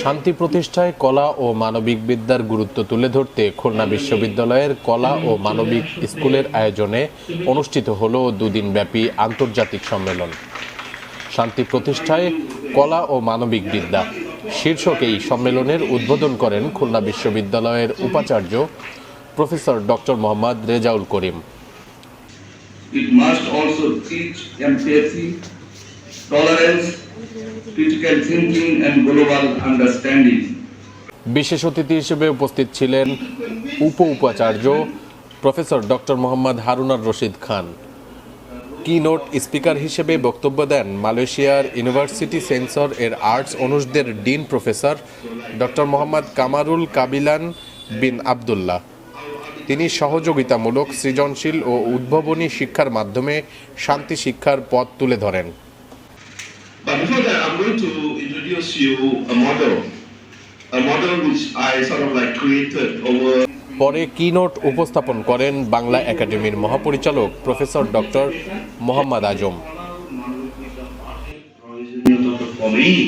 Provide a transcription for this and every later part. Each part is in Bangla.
শান্তি প্রতিষ্ঠায় কলা ও মানবিক বিদ্যার গুরুত্ব তুলে ধরতে খুলনা বিশ্ববিদ্যালয়ের কলা ও মানবিক স্কুলের আয়োজনে অনুষ্ঠিত হল দুদিন ব্যাপী আন্তর্জাতিক সম্মেলন। শান্তি প্রতিষ্ঠায় কলা ও মানবিক বিদ্যা। শীর্ষক এই সম্মেলনের উদ্বোধন করেন খুলনা বিশ্ববিদ্যালয়ের উপাচার্য professor doctor Mohammad Rezaul Karim. It must also teach empathy, tolerance, বিশেষ অতিথি হিসেবে উপস্থিত ছিলেন উপ উপাচার্য professor doctor Mohammad Harunar Rashid Khan. Keynote speaker হিসেবে বক্তব্য দেন মালয়েশিয়ার ইউনিভার্সিটি সেন্সর এর আর্টস অনুষদের dean professor doctor Mohammad Kamarul Kabilan bin Abdullah. তিনি সহযোগিতামূলক সৃজনশীল ও উদ্ভাবনী শিক্ষার মাধ্যমে শান্তি শিক্ষার পথ তুলে ধরেন। Introduce you a model, a model which I sort of like created over পরে কিনোট উপস্থাপন করেন বাংলা একাডেমির মহাপরিচালক প্রফেসর ডক্টর মোহাম্মদ আজম। কমেই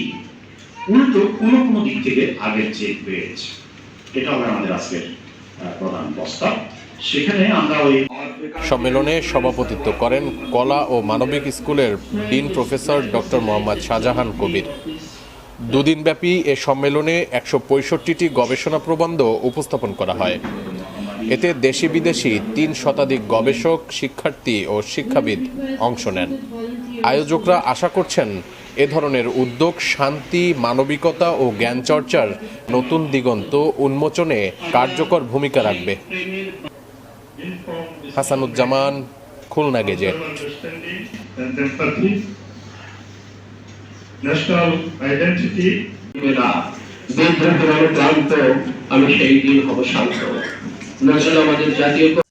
উল্টো কোনো কোনো দিক থেকে আগের চেয়ে বেড়েছে এটা হবে আমাদের আজকের প্রধান প্রস্তাব সেখানে আমরা ওই সম্মেলনে সভাপতিত্ব করেন কলা ও মানবিক স্কুলের dean professor doctor Mohammad Shahjahan Kabir. দুদিনব্যাপী এ সম্মেলনে একশো পঁয়ষট্টিটি গবেষণা প্রবন্ধ উপস্থাপন করা হয়। এতে দেশি বিদেশি তিন শতাধিক গবেষক, শিক্ষার্থী ও শিক্ষাবিদ অংশ নেন। আয়োজকরা আশা করছেন এ ধরনের উদ্যোগ শান্তি, মানবিকতা ও জ্ঞান চর্চার নতুন দিগন্ত উন্মোচনে কার্যকর ভূমিকা রাখবে। Hasanuzzaman, Khulna gazette. And identity না দিন ধরে আমি ক্লান্ত আমি সেই দিন হব শান্ত। নজরুল আমাদের জাতীয়